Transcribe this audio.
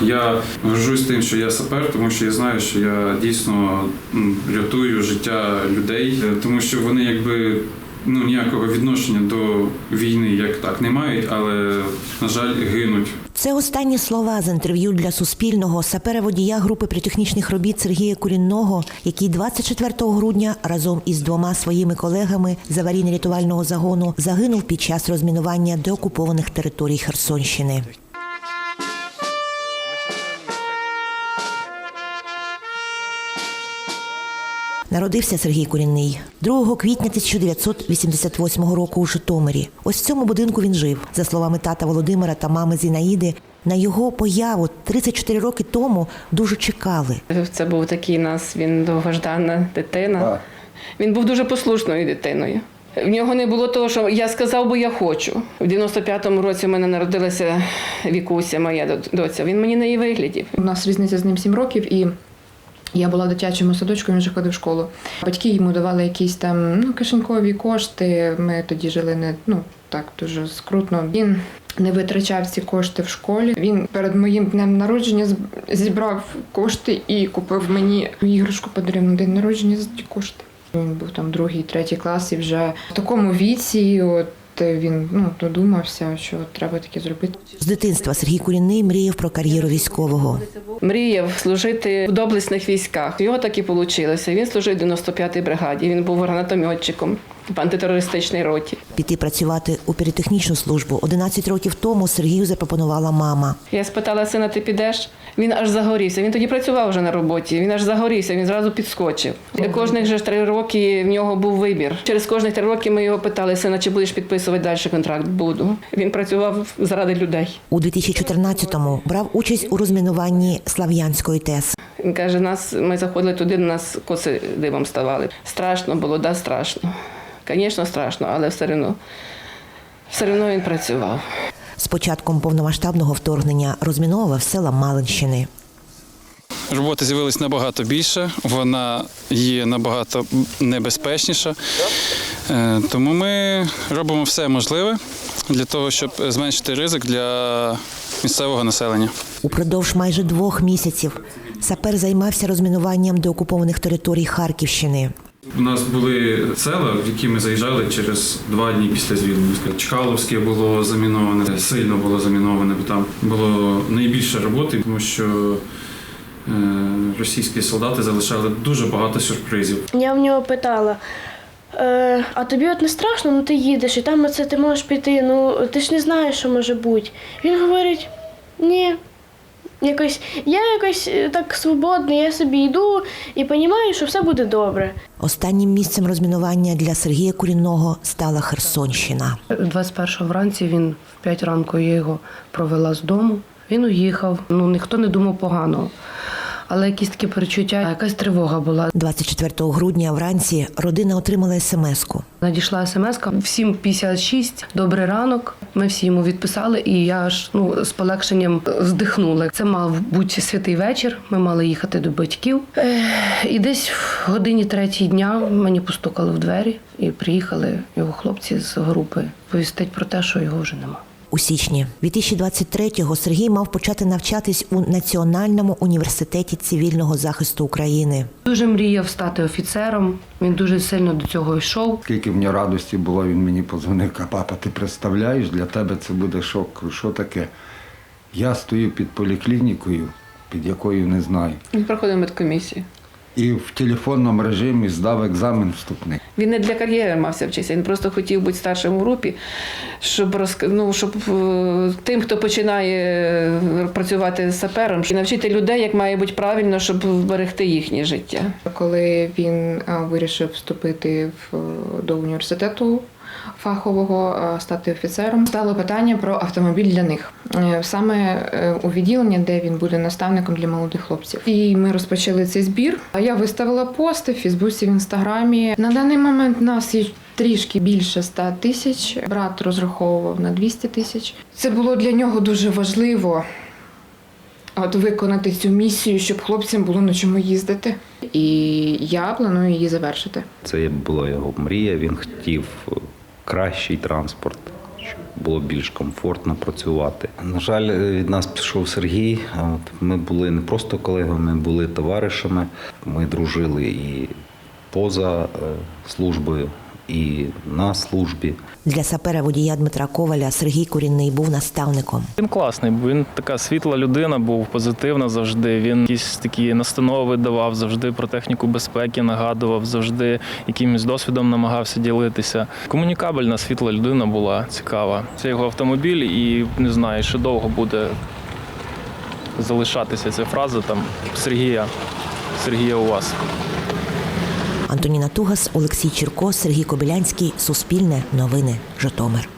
Я горжусь тим, що я сапер, тому що я знаю, що я дійсно рятую життя людей, е, тому що вони якби ну ніякого відношення до війни як так не мають, але на жаль гинуть. Це останні слова з інтерв'ю для Суспільного сапера водія групи піротехнічних робіт Сергія Курінного, який 24 грудня разом із двома своїми колегами з аварійно-рятувального загону загинув під час розмінування деокупованих територій Херсонщини. Народився Сергій Курінний 2 квітня 1988 року у Житомирі. Ось в цьому будинку він жив. За словами тата Володимира та мами Зінаїди, на його появу 34 роки тому дуже чекали. Це був такий нас він довгождана дитина. Він був дуже послушною дитиною. В нього не було того, що я сказав, бо я хочу. В 95-му році в мене народилася Вікуся, моя до- доця. Він мені не її виглядів. У нас різниця з ним 7 років, і я була в дитячому садочку, він вже ходив в школу. Батьки йому давали якісь там ну, кишенькові кошти. Ми тоді жили не ну так дуже скрутно. Він не витрачав ці кошти в школі. Він перед моїм днем народження зібрав кошти і купив мені іграшку подарив на день народження за ті кошти. Він був там другий, третій клас, і вже в такому віці, от він ну додумався, що треба таке зробити. З дитинства Сергій Курінний мріяв про кар'єру військового. Мріяв служити в доблесних військах. Його так і вийшло. Він служив в 95-й бригаді. Він був гранатометчиком в антитерористичній роті. Піти працювати у піротехнічну службу 11 років тому Сергію запропонувала мама. Я спитала сина, ти підеш? Він аж загорівся. Він тоді працював вже на роботі. Він аж загорівся, він зразу підскочив. Кожних же три роки в нього був вибір. Через кожних три роки ми його питали, сина, чи будеш підписувати далі контракт? Буду. Він працював заради людей. У 2014-му брав участь у розмінуванні Слав'янської ТЕС. Він каже, нас ми заходили туди, на нас коси дивом ставали. Страшно було, да, страшно. Звісно, страшно, але все одно, все одно він працював. З початком повномасштабного вторгнення розміновував села Малинщини. Роботи з'явилось набагато більше, вона є набагато небезпечніша. Е, Тому ми робимо все можливе для того, щоб зменшити ризик для місцевого населення. Упродовж майже двох місяців сапер займався розмінуванням деокупованих територій Харківщини. У нас були села, в які ми заїжджали через два дні після звільнення. Чкаловське було заміноване, сильно було заміноване, бо там було найбільше роботи, тому що е, російські солдати залишали дуже багато сюрпризів. Я в нього питала. Е, а тобі от не страшно, ну ти їдеш, і там оце ти можеш піти, ну ти ж не знаєш, що може бути. Він говорить: ні, якось, я якось е, так свободний, я собі йду і розумію, що все буде добре. Останнім місцем розмінування для Сергія Курінного стала Херсонщина. 21 вранці він в 5 ранку я його провела з дому. Він уїхав. Ну ніхто не думав поганого. Але якісь такі перечуття, якась тривога була. 24 грудня вранці родина отримала смс-ку. Надійшла смс в 7.56, добрий ранок. Ми всі йому відписали, і я аж ну з полегшенням здихнула. Це мав бути святий вечір. Ми мали їхати до батьків. І десь в годині третій дня мені постукали в двері, і приїхали його хлопці з групи повістить про те, що його вже нема. У січні 2023-го Сергій мав почати навчатись у Національному університеті цивільного захисту України. Дуже мріяв стати офіцером. Він дуже сильно до цього йшов. Скільки в нього радості було, він мені подзвонив, каже, папа, ти представляєш, для тебе це буде шок. Що таке? Я стою під поліклінікою, під якою не знаю. Він проходив медкомісію. І в телефонному режимі здав екзамен вступний. Він не для кар'єри мався вчитися, він просто хотів бути старшим у групі, щоб розк... ну, щоб е, тим, хто починає працювати працювати сапером, щоб навчити людей, як має бути правильно, щоб вберегти їхнє життя. Коли він вирішив вступити в, до університету фахового, стати офіцером, стало питання про автомобіль для них. Е, Саме е, у відділенні, де він буде наставником для молодих хлопців. І ми розпочали цей збір. А Я виставила пости в Фейсбуці, в інстаграмі. На даний момент нас є трішки більше 100 тисяч. Брат розраховував на 200 тисяч. Це було для нього дуже важливо от виконати цю місію, щоб хлопцям було на чому їздити. І я планую її завершити. Це була його мрія. Він хотів кращий транспорт, щоб було більш комфортно працювати. На жаль, е, від нас пішов Сергій. Ми були не просто колегами, ми були товаришами. Ми дружили і поза е, службою, і на службі. Для сапера водія Дмитра Коваля Сергій Курінний був наставником. Він класний, бо він така світла людина, був позитивна завжди. Він якісь такі настанови давав, завжди про техніку безпеки нагадував, завжди якимось досвідом намагався ділитися. Комунікабельна світла людина була цікава. Це його автомобіль, і не знаю, ще довго буде залишатися ця фраза там Сергія. Сергія у вас. Антоніна Тугас, Олексій Чірко, Сергій Кобилянський. Суспільне новини. Житомир.